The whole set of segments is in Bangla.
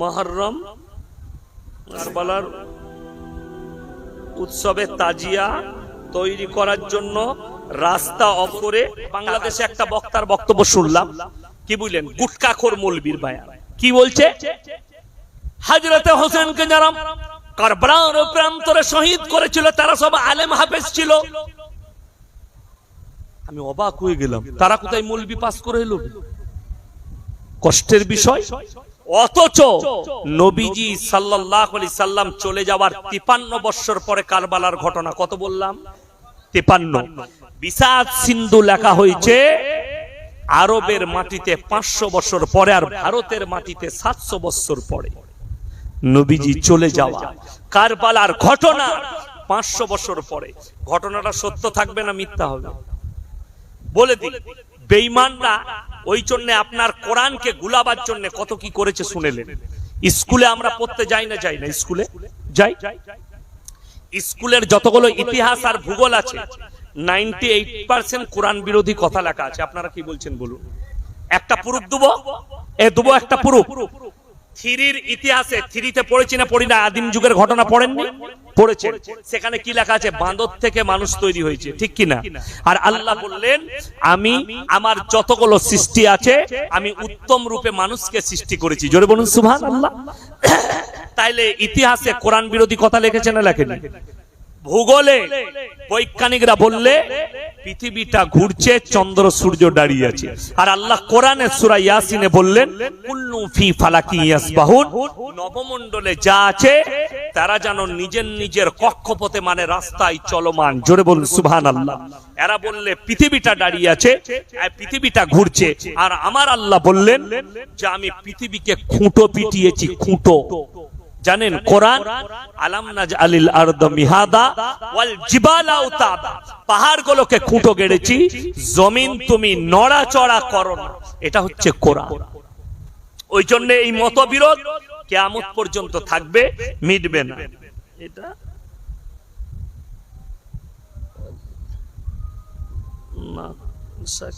মহরম, কারবালার উৎসবে তাজিয়া তৈরি করার জন্য রাস্তা অফ করে বাংলাদেশে একটা বক্তার বক্তব্য শুনলাম। কি বুঝলেন গুটকাখোর মৌলবীর বায়া কি বলছে? হাজরতে হোসেনকে যারা কারবালার প্রান্তরে শহীদ করেছিল, তারা সব আলেম হাফেজ ছিল। আমি অবাক হয়ে গেলাম। তারা কোথায় মৌলবি পাস করে এলো? কষ্টের বিষয়। অথচ নবীজি সাল্লাল্লাহু আলাইহি সাল্লাম চলে যাওয়ার তিপান্ন বৎসর পরে কারবালার ঘটনা কত বললাম? 53 বিষাদ সিন্ধু লেখা হয়েছে আরবের মাটিতে 500 বছর পরে আর ভারতের মাটিতে 700 বছর পরে। নবীজি চলে যাওয়া কারবালার ঘটনা 500 বছর পরে। ঘটনাটা সত্য থাকবে না মিথ্যা হবে? বলে দিই বেঈমানরা ওই জন্য আপনার কোরআনকে গুলাবার জন্য কত কি করেছে শুনেলেন? স্কুলে আমরা পড়তে যাই না যাই না? স্কুলে? যাই? স্কুলের যতগুলো ইতিহাস আর ভূগোল আছে নাইনটি এইট পার্সেন্ট কোরআন বিরোধী কথা লেখা আছে। আপনারা কি বলছেন বলুন? একটা পুরুপ দেবো? এ দেবো একটা প্রুফ থ্রির ইতিহাসে, থ্রিতে পড়েছি না, পড়ি না, আদিম যুগের ঘটনা পড়েননি? পড়েছেন। সেখানে কি লেখা আছে? বাঁদর থেকে মানুষ তৈরি হয়েছে। ঠিক কি না আর আল্লাহ বললেন, আমি আমার যতগুলো সৃষ্টি আছে, আমি উত্তম রূপে মানুষকে সৃষ্টি করেছি। জোরে বলুন সুভান আল্লাহ তাইলে ইতিহাসে কোরআন বিরোধী কথা লিখেছে না লেখেনি ভূগোলে বৈজ্ঞানিকরা বললে, পৃথিবীটা ঘুরছে, চন্দ্র, সূর্য দাঁড়িয়ে আছে। আর আল্লাহ কোরআনে সূরা ইয়াসিনে বললেন, কুল্লু ফি ফালাকি ইয়াসবাহুন, নবমণ্ডলে যা আছে, তারা যেন নিজের নিজের কক্ষপথে মানে রাস্তায় চলমান। জোরে বলুন, সুবহানাল্লাহ। এরা বললে, পৃথিবীটা দাঁড়িয়ে আছে পৃথিবীটা ঘুরছে। আর আমার আল্লাহ বললেন যে, আমি পৃথিবীকে খুঁটো পিটিয়েছি, খুঁটো। জানেন কোরআন? আলাম নাজ আলিল আরদ মিহাদা ওয়াল জিবালা উতাদা। পাহাড়গুলোকে খুঁটো গেড়েছি, জমিন তুমি নড়াচড়া করো না। এটা হচ্ছে কোরআন। ওই জন্য এই মতবিরোধ কেয়ামত পর্যন্ত থাকবে, মিটবে না। এটা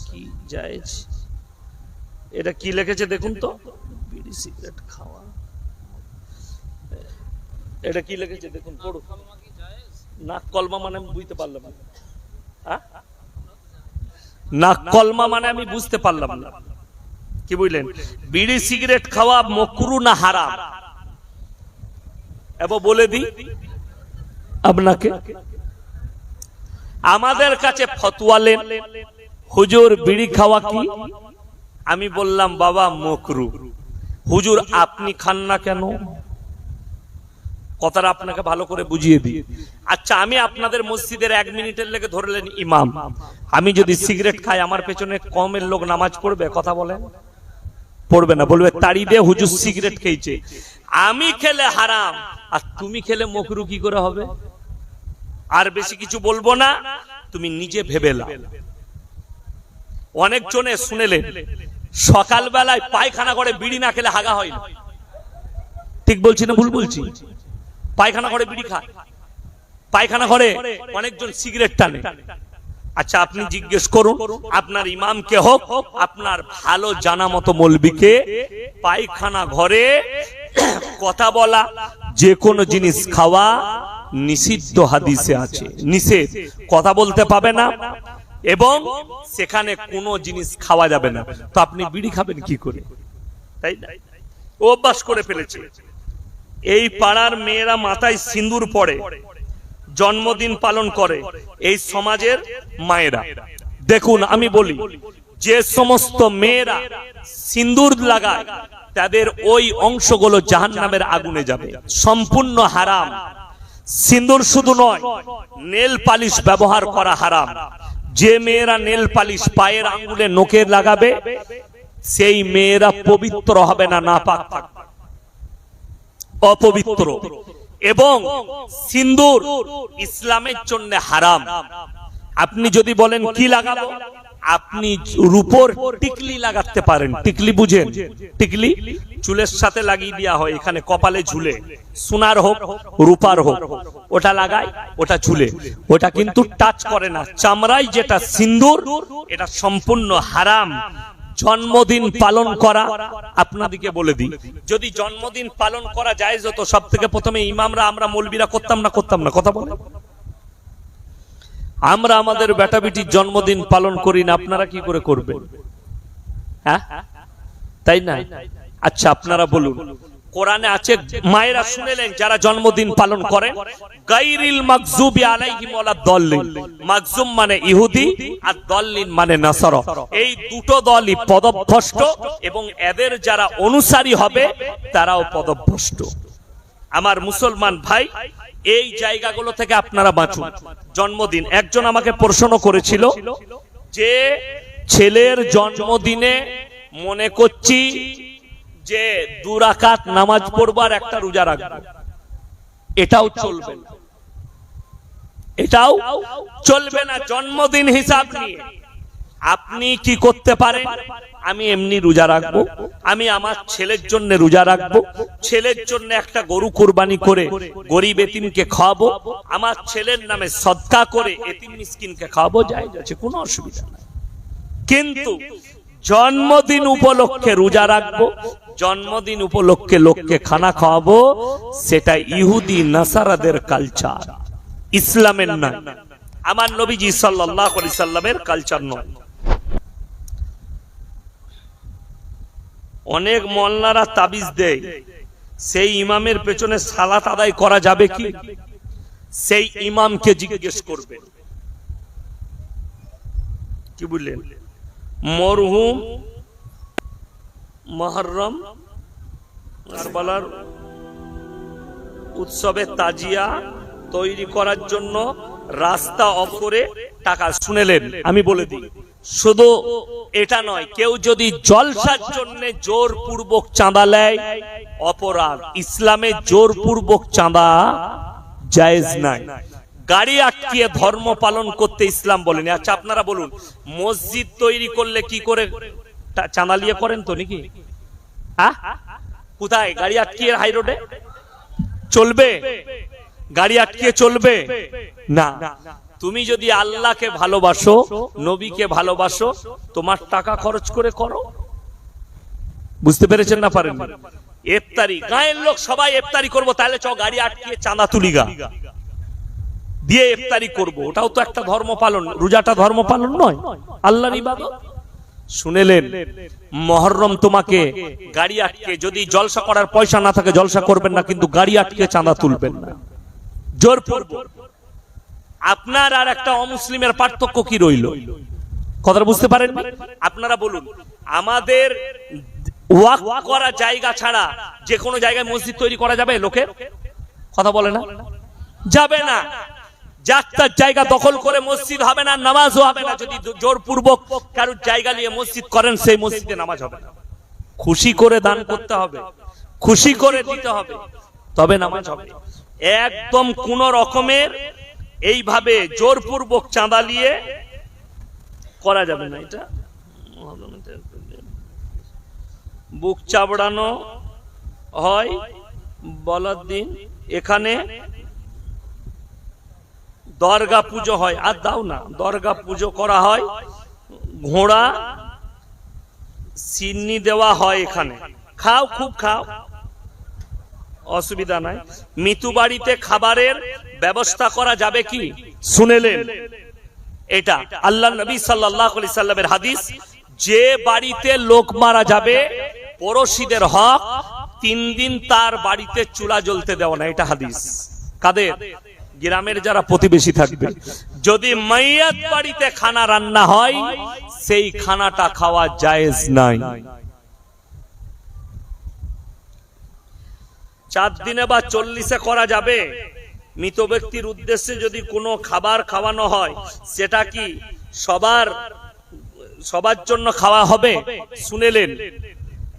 কি জায়েজ? এটা কি লিখেছে দেখুন তো? বিড়ি সিগারেট খাওয়া। এটা কি লিখেছে দেখুন, পড়ুন। নাক কলমা মানে আমি বুঝতে পারলাম না। হ্যাঁ? নাক কলমা মানে আমি বুঝতে পারলাম না। কি বুঝলেন? বিড়ি, সিগারেট খাওয়া মকরু না হারাম? এবার বলে দিই, আপনাকে, আমাদের কাছে ফতোয়ালেন হুজুর বিড়ি খাওয়া কি? আমি বললাম, বাবা, মকরু। হুজুর, আপনি খান না কেন? কথাটা আপনাকে ভালো করে বুঝিয়ে দিই। আচ্ছা আমি আপনাদের মসজিদের এক মিনিটের লেগে ধরলেন ইমাম। আমি যদি সিগারেট খাই, আমার পেছনে কমের লোক নামাজ পড়বে? কথা বলেন। পড়বে না, বলবে, তাড়ি দিয়ে হুজুর সিগারেট খেয়েছে। আমি খেলে হারাম, আর তুমি খেলে মকরু কি করে হবে? আর বেশি কিছু বলব না, তুমি নিজে ভেবে অনেক জনে শুনেলেন, সকালবেলায় পায়খানা করে বিড়ি না খেলে হাগা হয় ঠিক বলছি না ভুল বলছি? পায়খানা করে বিড়ি খায়। পায়খানা করে অনেকজন সিগারেট টানে। আচ্ছা আপনি জিজ্ঞেস করুন, আপনার ইমামকে হোক, আপনার ভালো জানা মতো মলবিকে পায়খানা ঘরে কথা বলা, যে কোনো জিনিস খাওয়া নিষিদ্ধ হাদিসে আছে। নিষেধ, কথা বলতে পাবে না এবং সেখানে কোনো জিনিস খাওয়া যাবে না। তো আপনি বিড়ি খাবেন কি করে? তাই না? ও অভ্যাস করে ফেলেছে। এই পাড়ার মেয়েরা মাথায় সিন্দুর পরে জন্মদিন পালন করে এই সমাজের মায়েরা। দেখুন, আমি বলি, যে সমস্ত মেয়েরা সিন্দুর লাগায়, তাদের ওই অংশগুলো জাহান নামের আগুনে যাবে। সম্পূর্ণ হারাম। সিন্দুর শুধু নয়, নেল পালিশ ব্যবহার করা হারাম। যে মেয়েরা নেল পালিশ পায়ের আঙ্গুলে নোকে লাগাবে, সেই মেয়েরা পবিত্র হবে না নাপাক থাকবে। অপবিত্র এবং সিন্দুর ইসলামের জন্য হারাম। আপনি যদি বলেন, কি লাগাবো? আপনি রূপর টিকলি লাগাতে পারেন। টিকলি বুঝেন। টিকলি চুলের সাথে লাগিয়ে দেওয়া হয়, এখানে কপালে ঝুলে। সোনার হোক, রূপার হোক, ওটা লাগাই ওটা ঝুলে। ওটা কিন্তু টাচ করে না। চামড়াই যেটা সিন্দুর, এটা সম্পূর্ণ হারাম। জন্মদিন পালন করা আপনাদেরকে বলে দিই। যদি জন্মদিন পালন করা যায়, যত সব থেকে প্রথমে ইমামরা, আমরা মৌলবীরা করতাম না করতাম না, কথা বলে আমরা আমাদের বেটা বেটির জন্মদিন পালন করি না, আপনারা কি করে করবেন? হ্যাঁ? তাই না? আচ্ছা আপনারা বলুন। কোরআনে আছে, মায়েরা শুনেলেন যারা জন্মদিন পালন করেন, গাইরিল মাকজুবি আলাইহিম ওয়ালা দল্লিন। মাকজুম মানে ইহুদি আর দল্লিন মানে নাসারা। এই দুটো দলই পদভ্রষ্ট এবং এদের যারা অনুসারী হবে, তারাও পদভ্রষ্ট। আমার মুসলমান ভাই, এই জায়গাগুলো থেকে আপনারা বাঁচুন। জন্মদিন, একজন আমাকে প্রশ্ন করেছিল যে, ছেলের জন্মদিনে মনে করছি যে দুরাকাত নামাজ পড়বার একটা রোজা রাখব। এটাও চলবে না। এটাও চলবে না জন্মদিন হিসাব নিয়ে। আপনি কি করতে পারেন? আমি এমনি রোজা রাখব। আমি আমার ছেলের জন্য রোজা রাখব। ছেলের জন্য একটা গরু কোরবানি করে গরিব এতিমকে খাওয়াবো। আমার ছেলের নামে সদকা করে এতিম মিসকিনকে খাওয়াবো। যাই যাচ্ছে, কোনো অসুবিধা নাই। কিন্তু জন্মদিন উপলক্ষে রোজা রাখব, জন্মদিন উপলক্ষে লোককে খানা খাওয়াবো, সেটা ইহুদি নাসারাদের কালচার ইসলামের নয়, আমার নবীজি সাল্লাল্লাহু সাল্লামের কালচার নয়। অনেক মল্লারা তাবিজ দেয়, সেই ইমামের পেছনে সালাত আদায় করা যাবে কি? সেই ইমামকে জিজ্ঞেস করবে। কি বুঝলেন মরহুম মহরম, কারবালার উৎসবের তাজিয়া তৈরি করার জন্য রাস্তা অফ করে টাকা শুনেলেন। আমি বলে দিই, শুধু এটা নয়, কেউ যদি জলসার জন্য জোরপূর্বক চাঁদা নেয়, অপরাধ। ইসলামে জোরপূর্বক চাঁদা জায়েজ নাই। গাড়ি আটকিয়ে ধর্ম পালন করতে ইসলাম বলেনি। আচ্ছা আপনারা বলুন, মসজিদ তৈরি করলে কি করে টা- চাঁদা নিয়ে করেন তো নাকি? কোথায়? গাড়ি আটকিয়ে হাই রোডে? চলবে? গাড়ি আটকিয়ে চলবে? না। তুমি যদি আল্লাহকে ভালোবাসো, নবীকে ভালোবাসো, তোমার টাকা খরচ করে করো। বুঝতে পেরেছেন না পারেন এফতারি। গায়ের লোক সবাই এফতারি করব, তাহলে চ গাড়ি আটকিয়ে চাঁদা তুলিগা দিয়ে ইফতারি করব। ওটাও তো একটা ধর্ম পালন। রোজাটা ধর্ম পালন নয়। আল্লাহর ইবাদত। শুনেলেন, মহরম তোমাকে গাড়ি আটকে যদি জলসা করার পয়সা না থাকে, জলসা করবেন না, কিন্তু গাড়ি আটকে চাঁদা তুলবেন না। জোর পূর্ব আপনার আর একটা অমুসলিমের পার্থক্য কি রইল? কথাটা বুঝতে পারেন আপনারা বলুন, আমাদের ওয়াক করা জায়গা ছাড়া যে কোনো জায়গায় মসজিদ তৈরি করা যাবে লোকের? কথা বলে না? যাবে না। যাত্রার জায়গা দখল করে মসজিদ হবে না, নামাজও হবে না, যদি জোরপূর্বক জায়গা নিয়ে মসজিদ করেন, সেই মসজিদে নামাজ হবে না। খুশি করে দান করতে হবে, খুশি করে দিতে হবে, তবে নামাজ হবে একদম কোন রকমের এইভাবে জোরপূর্বক চাঁদা নিয়ে করা যাবে না এটা। বুক চাবড়ানো হয়, বলার দিন, এখানে দরগা পুজো হয়। আর দাও না, দরগা পুজো করা হয়। ঘোড়া চিন্নি দেওয়া হয় এখানে। খাও, খুব খাও। অসুবিধা নাই। মিতু বাড়িতে খাবারের ব্যবস্থা করা যাবে কি? শুনেলেন। এটা আল্লাহ নবী আলাইহি সাল্লামের হাদিস। যে বাড়িতে লোক মারা যাবে, পড়োশীদের হক, তিন দিন তার বাড়িতে চুলা জ্বলতে দেওয়া না। এটা হাদিস। কাদের? গ্রামের যারা প্রতিবেশী থাকবে, যদি মাইয়াত বাড়িতে খানা রান্না হয়, সেই খানাটা খাওয়া জায়েজ নাই। চার দিনে বা চল্লিশে করা যাবে। মৃত ব্যক্তির উদ্দেশ্যে যদি কোনো খাবার খাওয়ানো হয়, সেটা কি সবার সবার জন্য খাওয়া হবে? শুনেলেন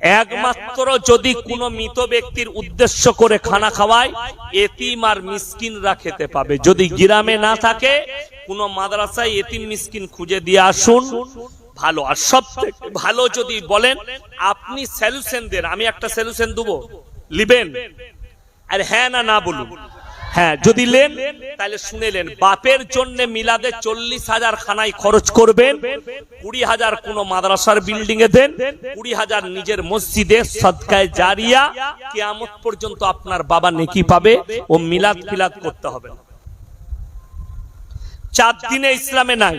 একমাত্র যদি কোনো মৃত ব্যক্তির উদ্দেশ্য করে খানা খাওয়ায়, এতিম আর মিসকিনরা খেতে পাবে। যদি গ্রামে না থাকে, কোনো মাদ্রাসায় এতিম মিসকিন খুঁজে দিয়ে আসুন। ভালো। আর সব ভালো যদি বলেন, আপনি সলিউশন দেন। আমি একটা সলিউশন দেবো। লিবেন। আর হ্যাঁ না না বলুন। হ্যাঁ যদি লেন তাহলে শুনেলেন বাপের জন্য মিলাদে চল্লিশ হাজার খানায় খরচ করবেন, কুড়ি হাজার কোন মাদ্রাসার বিল্ডিং এ দেন, কুড়ি হাজার নিজের মসজিদে সদকায় জারিয়া কিয়ামত পর্যন্ত আপনার বাবা নেকি পাবে ও মিলাদ ফিলাদ করতে হবে। চার দিনে ইসলামে নাই,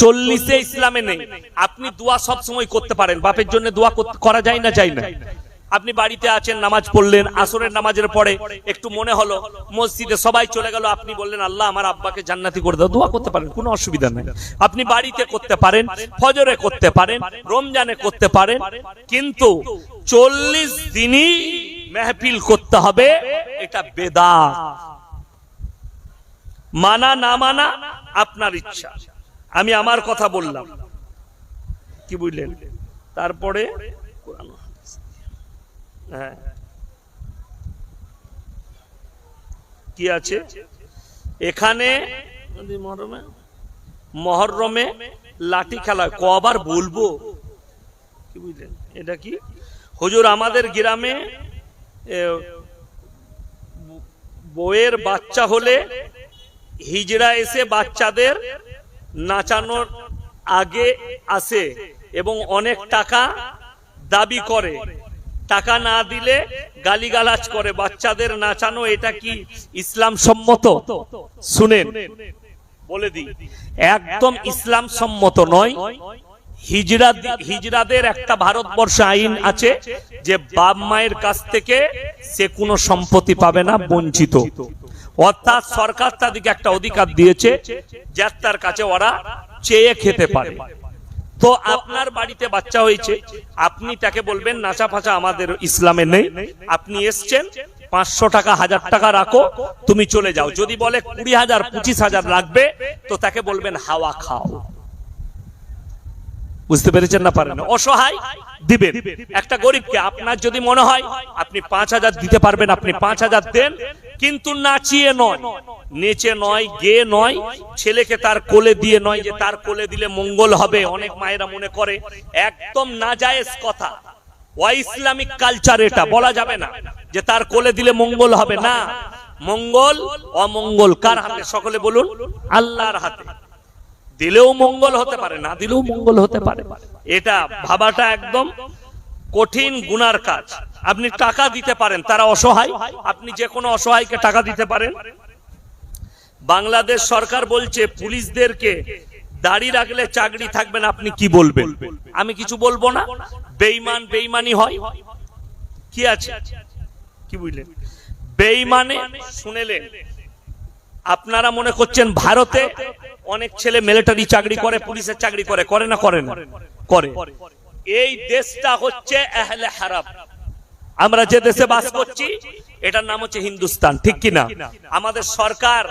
চল্লিশে ইসলামে নেই। আপনি দোয়া সব সময় করতে পারেন। বাপের জন্য দোয়া করা যায় না যায় না। আপনি বাড়িতে আছেন, নামাজ পড়লেন, আসরের নামাজের পরে একটু মনে হলো, মসজিদে সবাই চলে গেল, আপনি বললেন, আল্লাহ আমার আব্বাকে জান্নাতি করে দাও, দোয়া করতে পারেন, কোনো অসুবিধা নেই। আপনি বাড়িতে করতে পারেন, ফজরে করতে পারেন, রমজানে করতে পারেন, কিন্তু চল্লিশ দিনই মেহফিল করতে হবে, এটা বেদা মানা, না মানা, আপনার ইচ্ছা। আমি আমার কথা বললাম। কি বুঝলেন? তারপরে। হ্যাঁ। কি আছে? এখানে মহরমে মহরমে লাঠি খেলা। কবার বলব? কি বুঝলেন? এটা কি? হুজুর, আমাদের গ্রামে বউয়ের বাচ্চা হলে হিজড়া এসে বাচ্চাদের নাচানোর আগে আসে এবং অনেক টাকা দাবি করে। টাকা না দিলে গালিগালাজ করে, বাচ্চাদের নাচানো, এটা কি ইসলাম সম্মত? শুনেন, বলে দিই, একদম ইসলাম সম্মত নয়। হিজড়া হিজড়াদের একটা ভারতবর্ষ আইন আছে যে বাপ মায়ের কাছ থেকে সে কোনো সম্পত্তি পাবে না, বঞ্চিত। অর্থাৎ সরকার তাদেরকে একটা অধিকার দিয়েছে যার তার কাছে ওরা চেয়ে খেতে পারে। তো আপনার বাড়িতে বাচ্চা হয়েছে, আপনি তাকে বলবেন, নাচা ফাঁচা আমাদের ইসলামে নেই। আপনি এসছেন, পাঁচশো টাকা, হাজার টাকা রাখো, তুমি চলে যাও। যদি বলে কুড়ি হাজার, পঁচিশ হাজার লাগবে, তো তাকে বলবেন, হাওয়া খাও। বুঝতে পেরেছেন না পারেন অসহায় দিবেন। একটা গরিবকে আপনার যদি মনে হয় আপনি পাঁচ হাজার দিতে পারবেন, আপনি পাঁচ হাজার দেন, কিন্তু নাচিয়ে নয়, নেচে নয় গে নয়, ছেলেকে তার কোলে দিয়ে নয় যে তার কোলে দিলে মঙ্গল হবে, অনেক মায়েরা মনে করে, একদম নাজায়েজ কথা। ইসলামিক কালচার এটা, বলা যাবে না যে তার কোলে দিলে মঙ্গল হবে। না, মঙ্গল, অমঙ্গল, কার হাতে? সকলে বলুন, আল্লাহর হাতে। দিলেও মঙ্গল হতে পারে, না দিলেও মঙ্গল হতে পারে। এটা ভাবাটা একদম কঠিন গুনার কাজ। আপনি টাকা দিতে পারেন, তারা অসহায়। আপনি যে কোনো অসহায়কে টাকা দিতে পারেন। বাংলাদেশ সরকার বলছে, পুলিশদেরকে দাড়ি রাখলে চাকরি থাকবে না, আপনি কি বলবেন? আমি কিছু বলব না। বেইমান বেইমানি হয়। কি আছে? কি বুঝলেন? বেইমানে শুনেলেন, আপনারা মনে করছেন ভারতে অনেক ছেলে মিলিটারি চাকরি করে, পুলিশের চাকরি করে করে না করে না? করে। এই দেশটা হচ্ছে আহলে হারাম। আমরা যে দেশে বাস করছি এটার নাম হচ্ছে হিন্দুস্তান ঠিক কি না আমাদের সরকার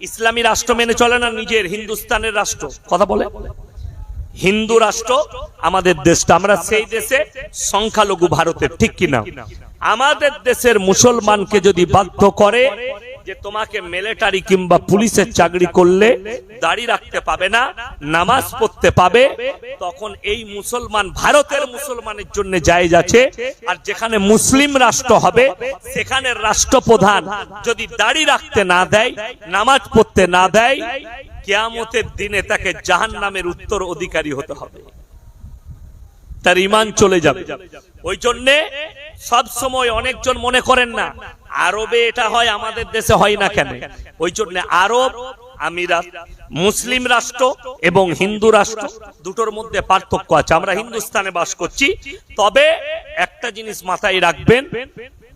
ইসলামী রাষ্ট্র মেনে চলে না নিজের হিন্দুস্তানের রাষ্ট্র। কথা বলে? হিন্দু রাষ্ট্র আমাদের দেশটা আমরা সেই দেশে সংখ্যালঘু ভারতের ঠিক কিনা? আমাদের দেশের মুসলমানকে যদি বাধ্য করে যে তোমাকে মিলিটারি কিংবা পুলিশের চাকরি করলে দাড়ি রাখতে পাবে না, নামাজ পড়তে পাবে, তখন এই মুসলমান ভারতের মুসলমানের জন্য জায়েজ আছে। আর যেখানে মুসলিম রাষ্ট্র হবে, সেখানে রাষ্ট্রপ্রধান যদি দাড়ি রাখতে না দেয়, নামাজ পড়তে না দেয়, কেয়ামতের দিনে তাকে জাহান নামের উত্তর অধিকারী হতে হবে। তার ইমান চলে যাবে। ওই জন্যে সব সময় অনেকজন মনে করেন না আরবে এটা হয়, আমাদের দেশে হয় না কেন? ওই জন্য আরব আমিরাত মুসলিম রাষ্ট্র এবং হিন্দু রাষ্ট্র দুটোর মধ্যে পার্থক্য আছে। আমরা হিন্দুস্তানে বাস করছি। তবে একটা জিনিস মাথায় রাখবেন,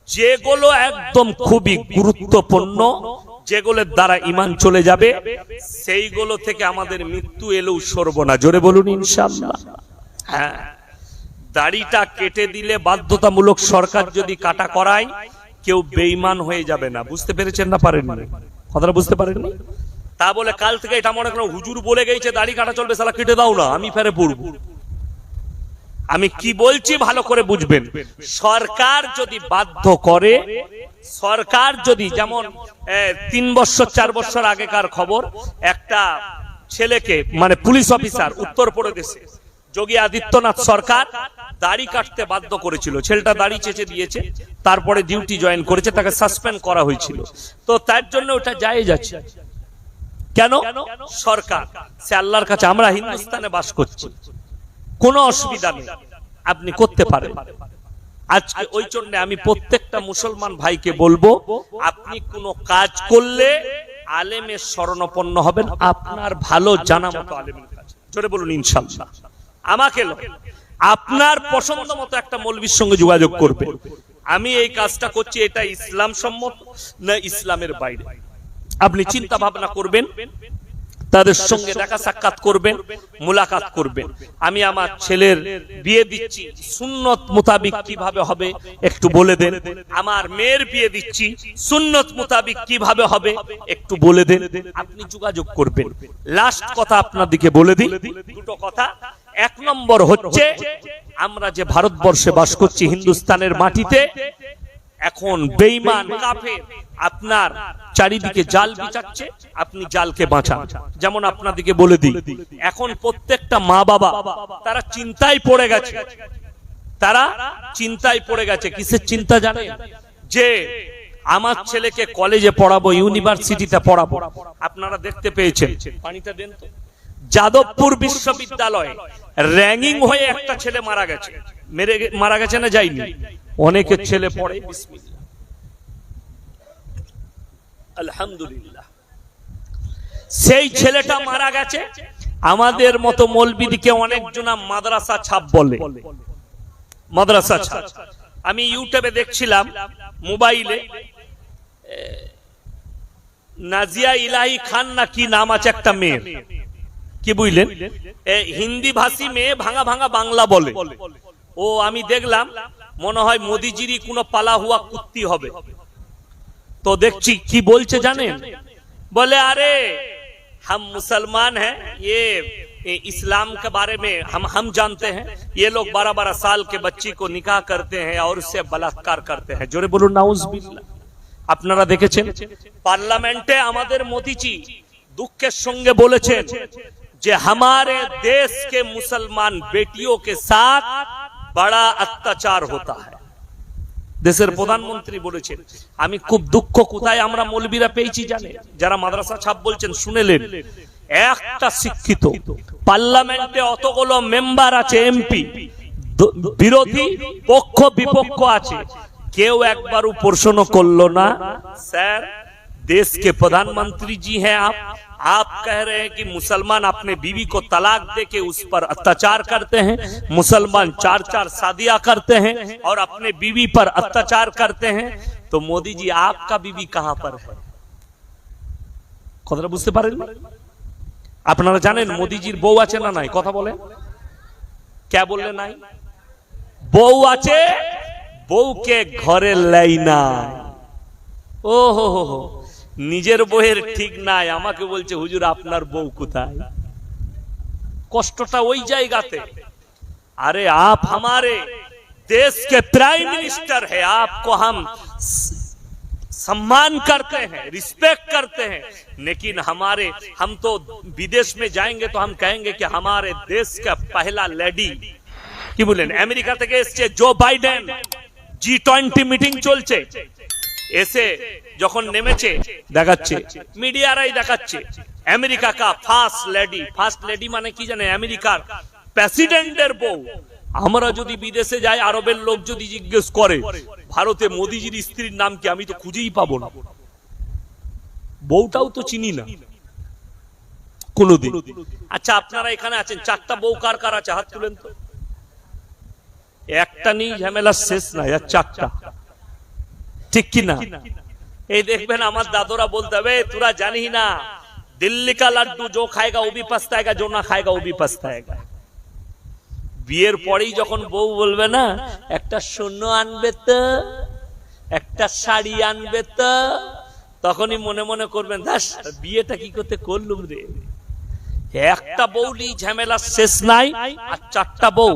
যেগুলো একদম খুবই গুরুত্বপূর্ণ, যেগুলোর দ্বারা ইমান চলে যাবে, সেইগুলো থেকে আমাদের মৃত্যু এলেও সরব না। জোরে বলুন ইনশাল্লাহ হ্যাঁ দাড়িটা কেটে দিলে বাধ্যতামূলক সরকার যদি কাটা করায় কেউ বেইমান হয়ে যাবে না। বুঝতে পেরেছেন না পারেন কথাটা বুঝতে পারেননি? তা বলে কাল থেকে এটা মনে করেন, হুজুর বলে গেছে, দাড়ি কাটা চলবে, সালা কেটে দাও না, আমি ফেরে পড়ব। আমি কি বলছি ভালো করে বুঝবেন। সরকার যদি বাধ্য করে, সরকার যদি যেমন তিন বছর, চার বছর আগেকার খবর, একটা ছেলেকে মানে পুলিশ অফিসার উত্তর প্রদেশে যোগী আদিত্যনাথ সরকার দাড়ি কাটতে বাধ্য করেছিল। ছেলেটা দাড়ি চেঁচে দিয়েছে, তারপরে ডিউটি জয়েন করেছে, তাকে সাসপেন্ড করা হয়েছিল। তো তার জন্য ওটা যায় যাচ্ছে কেন? সরকার, সে আল্লাহর কাছে আমরা হিন্দুস্তানে বাস করছি। কোনো অসুবিধা নেই। আপনি করতে পারেন। আজকে ওই জন্য আমি প্রত্যেকটা মুসলমান ভাইকে বলব, আপনি কোনো কাজ করলে আলেমের শরণাপন্ন হবেন। আপনার ভালো জানা মতো আলেমের কাছে। জোরে বলুন ইনশাল্লাহ। আমাকে আপনার পছন্দ মতো একটা মৌলবীর সঙ্গে যোগাযোগ করবে। আমি এই কাজটা করছি এটা ইসলাম সম্মত না ইসলামের বাইরে। আপনি চিন্তা ভাবনা করবেন। তাদের সঙ্গে দেখা সাক্ষাৎ করবেন, মুলাকাত করবেন। আমি আমার ছেলের বিয়ে দিচ্ছি, সুন্নত মোতাবিক কীভাবে হবে একটু বলে দেন। আমার মেয়ের বিয়ে দিচ্ছি, সুন্নত মোতাবিক কীভাবে হবে একটু বলে দেন। আপনি যোগাযোগ করবেন। লাস্ট কথা আপনার দিকে বলে দিই, দুটো কথা। এক নম্বর হচ্ছে, আমরা যে ভারতবর্ষে বাস করছি হিন্দুস্তানের মাটিতে, এখন বেইমান কাফের। আপনার চারিদিকে জাল বিছাচ্ছে আপনি জালকে বাঁচান। যেমন আপনাদিকে বলে দিই, এখন প্রত্যেকটা মা বাবা, তারা চিন্তায় পড়ে গেছে। তারা চিন্তায় পড়ে গেছে, কিসের চিন্তা জানেন? যে আমার ছেলেকে কলেজে পড়াবো ইউনিভার্সিটিতে পড়াবো। আপনারা দেখতে পেয়েছেন। পানিটা দেন তো। যাদবপুর বিশ্ববিদ্যালয়ে র্যাঙ্কিং হয়ে একটা ছেলে মারা গেছে। মেরে মারা গেছে না যায়নি? অনেকের ছেলে পড়ে, বিসমিল্লাহ। আলহামদুলিল্লাহ। সেই ছেলেটা মারা গেছে। আমাদের মতো মলবিদিকে অনেকজনা মাদ্রাসা ছাপ বলে। মাদ্রাসা ছাপ। আমি ইউটিউবে দেখছিলাম, মোবাইলে নাজিয়া ইলাহি খান না কি নাম আছে একটা মেয়ে কি বুঝলেন? হিন্দি ভাষী মেয়ে ভাঙা ভাঙা বাংলা বলে। ও, আমি দেখলাম, মনে হয় মোদিজিরই কোনো পালা হুয়া কুত্তি হবে। তো দেখছি কি বলছে জানেন बोले अरे हम मुसलमान हैं ये ये इस्लाम के बारे में हम हम जानते हैं ये लोग बारह बारह साल के बच्ची को निकाह करते हैं और उससे बलात्कार करते हैं जोरे बोलो नाउज আপনারা দেখেছেন পার্লামেন্টে আমাদের মোদিজি দুঃখের সঙ্গে বলেছেন যে हमारे देश के मुसलमान बेटियों के साथ बड़ा अत्याचार होता है দেশের প্রধানমন্ত্রী বলেছেন, আমি খুব দুঃখ কোথায় আমরা মৌলবীরা পেয়েছি জানে যারা মাদ্রাসা ছাপ বলছেন, শুনেলেন, একটা শিক্ষিত পার্লামেন্টে অতগুলো মেম্বার আছে, এমপি বিরোধী পক্ষ বিপক্ষ আছে। কেউ একবারও প্রশ্ন করল না? স্যার देश के प्रधानमंत्री जी हैं आप आप कह रहे हैं कि मुसलमान अपने बीवी को तलाक दे के उस पर अत्याचार करते हैं मुसलमान चार चार शादियां करते हैं और अपने बीवी पर अत्याचार करते हैं तो मोदी जी आपका बीवी कहां पर है কথাটা বুঝতে পারেন আপনারা জানেন মোদিজির বউ আছে না নাই কথা বলেন কে বললে নাই বউ আছে বউকে ঘরে লাই না ও হো হো হো নিজের বউয়ের ঠিক নাই আমাকে বলছে হুজুর আপনার বউ কোথায় কষ্টটা ওই জায়গাতে अरे आप हमारे देश के प्राइम मिनिस्टर है आपको हम स- सम्मान करते हैं रिस्पेक्ट करते हैं लेकिन हमारे हम तो विदेश में जाएंगे तो हम कहेंगे कि हमारे देश का पहला लेडी কি বলেন আমেরিকা থেকে এসছে Joe Biden G twenty meeting চলছে এসে যখন নেমেছে, দেখাচ্ছে। মিডিয়ারাই দেখাচ্ছে। আমেরিকা কা ফার্স্ট লেডি ফার্স্ট লেডি মানে কি জানে? আমেরিকার প্রেসিডেন্টের বউ। আমরা যদি বিদেশে যাই, আরবের লোক যদি জিজ্ঞেস করে, ভারতে মোদিজির স্ত্রীর নাম কি? আমি তো খুঁজেই পাবো না। বউটাও তো চিনি না। কোনদিন। আচ্ছা আপনারা এখানে আছেন। চারটা বউ কার কার আছে? হাত তুলেন তো। একটা নেই ঝামেলা শেষ নাই, আর চারটা। ঠিক কিনা? এই দেখবেন আমার দাদুরা বলতে হবে তোরা জানি না দিল্লি কা লাড্ডু যো খায়গা ওবি বি পস্তায়গা, জো না খায়গা ওবি বি পস্তায়গা। বিয়ের পরেই যখন বউ বলবে না, একটা শূন্য আনবে তো, একটা শাড়ি আনবে তো, তখনই মনে মনে করবেন, দাস, বিয়েটা কি করতে করলুম রে? একটা বৌলি ঝামেলা শেষ নাই, আর চারটা বউ।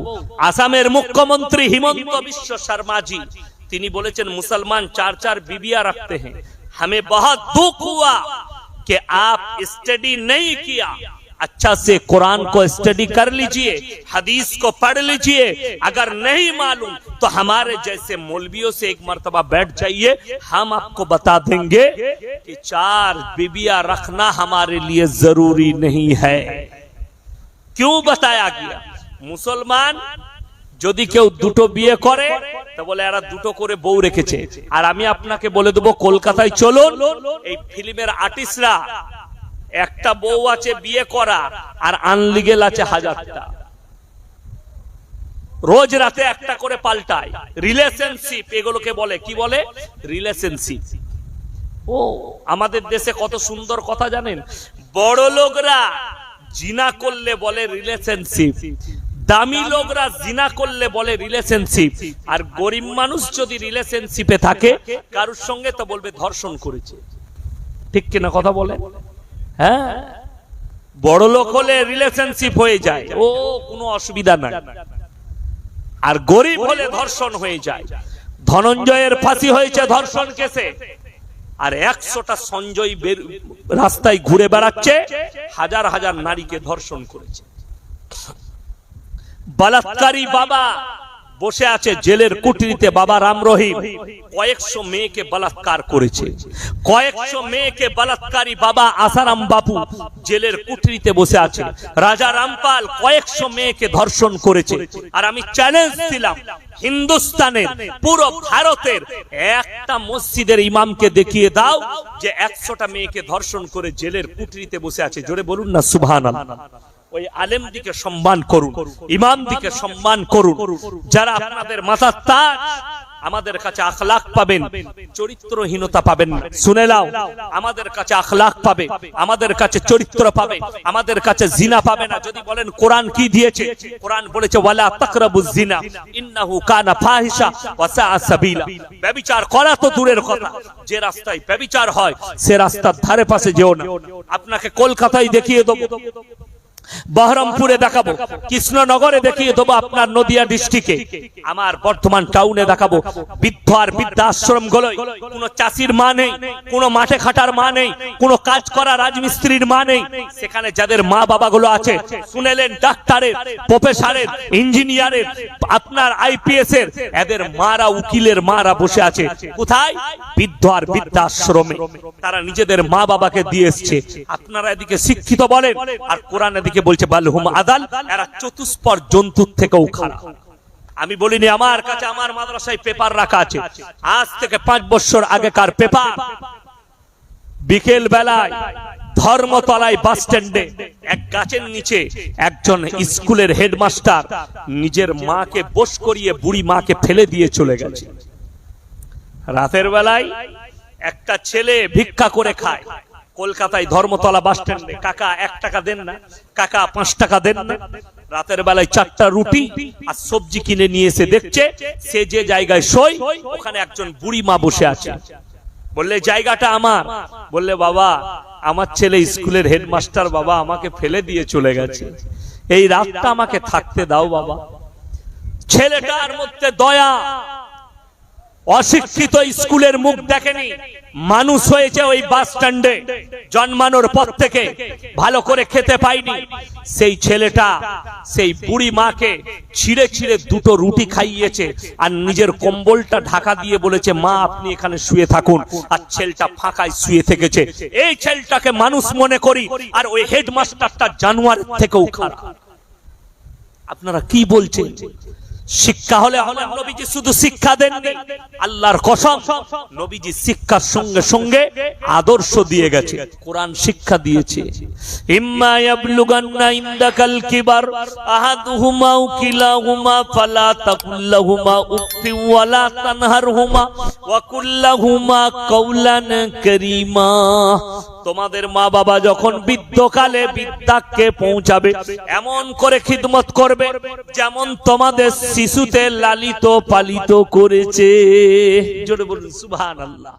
আসামের মুখ্যমন্ত্রী হিমন্ত বিশ্ব শর্মাজি তিনি বলেছেন মুসলমান চার চার বিবিয়া রাখতে हैं हमें बहुत दुख हुआ कि आप स्टडी नहीं किया अच्छा से कुरान को स्टडी कर लीजिए हदीस को पढ़ लीजिए अगर नहीं मालूम तो हमारे जैसे मौलवियों से एक मर्तबा बैठ जाइए हम आपको बता देंगे कि चार बीबियां रखना हमारे लिए जरूरी नहीं है क्यों बताया गया মুসলমান যদি কেউ দুটো বিয়ে করে, তা বলে এরা দুটো করে বউ রেখেছে। আর আমি আপনাকে বলে দেবো, কলকাতায় চলুন, এই ফিল্মের আর্টিস্টরা, একটা বউ আছে বিয়ে করা, আর আনলিগেল আছে হাজারটা। রোজ রাতে একটা করে পাল্টায়। রিলেশনশিপ এগুলোকে বলে, কি বলে? রিলেশনশিপ ও, আমাদের দেশে কত সুন্দর কথা জানেন? বড় লোকরা জিনা করলে বলে রিলেশনশিপ দামি লোকরা জিনা করলে বলে রিলেশনশিপ আর গরিব মানুষ যদি রিলেশনশিপে থাকে, কারোর সঙ্গে তো বলবে ধর্ষণ করেছে। ঠিক কিনা কথা বলে? হ্যাঁ? বড় লোক হলে রিলেশনশিপ হয়ে যায়। ও, কোনো অসুবিধা নাই। আর গরিব হলে ধর্ষণ হয়ে যায়। ধনঞ্জয়ের ফাঁসি হয়েছে ধর্ষণ কেসে। আর একশোটা সঞ্জয় রাস্তায় ঘুরে বেড়াচ্ছে, হাজার হাজার নারীকে ধর্ষণ করেছে। বলাৎকারী বাবা বসে আছে জেলের কুটিরিতে বাবা রাম রহিম। কয়েকশো মেয়েকে বলাৎকার করেছে। কয়েকশো মেয়েকে বলাৎকারী বাবা আসারাম বাবু জেলের কুটিরিতে বসে আছে। রাজা রামপাল কয়েকশো মেয়েকে ধর্ষণ করেছে। আর আমি চ্যালেঞ্জ দিলাম হিন্দুস্তানের, পুরো ভারতের একটা মসজিদের ইমামকে দেখিয়ে দাও যে একশোটা মেয়েকে ধর্ষণ করে জেলের কুটিরিতে বসে আছে। জোরে বলুন না সুবহান ওই আলেম দিকে সম্মান করুন, ইমাম দিকে সম্মান করুন। যারা আপনাদের মাথার তাজ, আমাদের কাছে আখলাক পাবেন, চরিত্রহীনতা পাবেন শুনে নাও, আমাদের কাছে আখলাক পাবে, আমাদের কাছে চরিত্র পাবে, আমাদের কাছে জিনা পাবে না। যদি বলেন কোরআন কি দিয়েছে, কোরআন বলেছে, ওয়ালা তাকরাবুজ জিনা, ইন্নাহু কানা ফাহিশা ওয়া সাআ সাবিলা। ব্যভিচার করা তো দূরের কথা। যে রাস্তায় ব্যভিচার হয়, সে রাস্তার ধারে পাশে যেও না। আপনাকে কলকাতায় দেখিয়ে দেবো। বহরমপুরে দেখাবো, কৃষ্ণনগরে দেখিয়ে দেবো আপনার নদিয়া ডিস্ট্রিক্টে। আমার বর্ধমান টাউনে দেখাবো, বৃদ্ধ আর বৃদ্ধাশ্রম গুলোই কোন চাষির মা নেই, কোন মাঠে খাটার মা নেই, কোন কাজ করা রাজমিস্ত্রির মা নেই। সেখানে যাদের মা বাবা গুলো আছে, শুনেলেন ডাক্তারের, প্রফেসরের, ইঞ্জিনিয়ারের, আপনার আইপিএস এর এদের মারা উকিলের মারা বসে আছে। কোথায়? বৃদ্ধ আর বৃদ্ধাশ্রমে। তারা নিজেদের মা বাবাকে দিয়ে এসছে। আপনারা এদিকে শিক্ষিত বলেন, আর কোরআন এদিকে বলছে, বালহুম আদাল, এরা চতুষ্পর জন্তুর থেকেও খারাপ। আমি বলিনি, আমার কাছে আমার মাদ্রাসায় পেপার রাখা আছে। আজ থেকে পাঁচ বছর আগেকার পেপার বিকেল বেলায় ধর্মতলায় বাস স্ট্যান্ডে এক গাছের নিচে একজন স্কুলের হেডমাস্টার নিজের মাকে বস করিয়ে বুড়ি মাকে ফেলে দিয়ে চলে গেছে। রাতের বেলায় একটা ছেলে ভিক্ষা করে খায়। কলকাতায় ধর্মতলা বাস স্ট্যান্ডে। কাকা এক টাকা দেন না। কাকা পাঁচ টাকা দেন না। রাতের বেলায় চারটা রুটি আর সবজি কিনে নিয়ে এসে দেখছে, সে যে জায়গায় শোয় ওখানে একজন বুড়ি মা বসে আছে। বললে, জায়গাটা আমার। বললে, বাবা, আমার ছেলে স্কুলের হেডমাস্টার বাবা আমাকে ফেলে দিয়ে চলে গেছে। এই রাতটা আমাকে থাকতে দাও বাবা। ছেলেটার মধ্যে দয়া অশিক্ষিত স্কুলের মুখ দেখেনি। মানুষ হয়েছে ওই বাস স্ট্যান্ডে। জন্মানোর পর থেকে ভালো করে খেতে পাইনি। সেই ছেলেটা, সেই বুড়ি মাকে ছিঁড়ে ছিঁড়ে দুটো রুটি খাইয়েছে আর নিজের কম্বলটা ঢাকা দিয়ে বলেছে, মা, আপনি এখানে শুয়ে থাকুন। আর ছেলেটা ফাঁকায় শুয়ে থেকেছে। এই ছেলেটাকে মানুষ মনে করি আর ওই হেডমাস্টারটা জানুয়ারি থেকেও খারাপ। আপনারা কি বলছেন? শিক্ষা হলে হলে নবীজি শুধু শিক্ষা দেননি, আল্লাহর কসম, নবীজি শিক্ষার সঙ্গে সঙ্গে আদর্শ দিয়ে গেছে, কোরআন শিক্ষা দিয়েছে। ইম্মা ইয়াবলুগান্না কিবার তোমাদের মা বাবা যখন বৃদ্ধকালে বিদ্যাকে পৌঁছাবে, এমন করে খিদমত করবে যেমন তোমাদের শিশুতে লালিত পালিত করেছে। জোরে বলুন, সুবহানাল্লাহ।